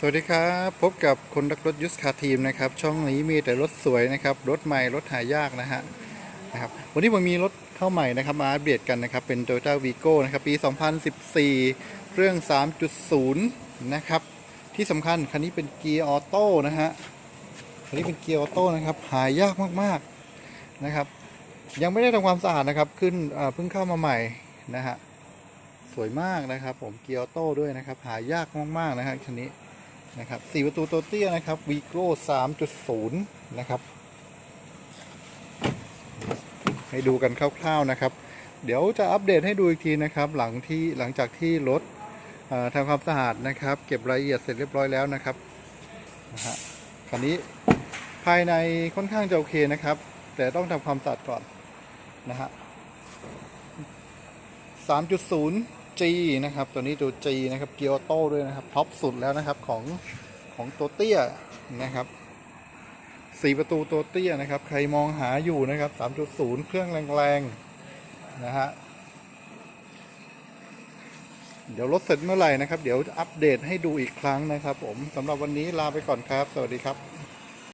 สวัสดีครับ พบกับคนรักรถยุสคาทีมนะครับ ช่องนี้มีแต่รถสวยนะครับ รถใหม่รถหายากนะฮะนะครับวันนี้ผมมีรถเข้าใหม่นะครับ มาอัปเดตกันนะครับ เป็น Toyota Vigo นะครับ ปี 2014 เครื่อง 3.0 นะครับ ที่สำคัญคันนี้เป็นเกียร์ออโต้นะฮะคันนี้เป็นเกียร์ออโต้นะครับ หายากมากๆนะครับ ยังไม่ได้ทำความสะอาดนะครับ ขึ้นเพิ่งเข้ามาใหม่นะฮะสวยมากนะครับ ผมเกียร์ออโต้ด้วยนะครับ หายากมากๆนะฮะคันนี้ นะครับสี่ประตูตัวเตี้ยนะครับ Vigo 3.0นะครับ ให้ดูกันคร่าวๆนะครับ เดี๋ยวจะอัปเดตให้ดูอีกทีนะครับ หลังที่หลังจากที่รถทำความสะอาดนะครับ เก็บรายละเอียดเสร็จเรียบร้อยแล้วนะครับนะฮะคันนี้ภายในค่อนข้างจะโอเคนะครับ แต่ต้องทำความสะอาดก่อนนะฮะ3.0 G นะครับ ตัวนี้ตัว G นะครับเกียร์ออโต้ด้วยนะครับท็อปสุดแล้วนะครับของของตัวเตี้ยนะครับสี่ประตูตัวเตี้ยนะครับ ใครมองหาอยู่นะครับ 3.0 เครื่องแรงๆนะฮะเดี๋ยวรถเสร็จเมื่อไหร่นะครับ เดี๋ยวอัปเดตให้ดูอีกครั้งนะครับ ผมสำหรับวันนี้ลาไปก่อนครับ สวัสดีครับ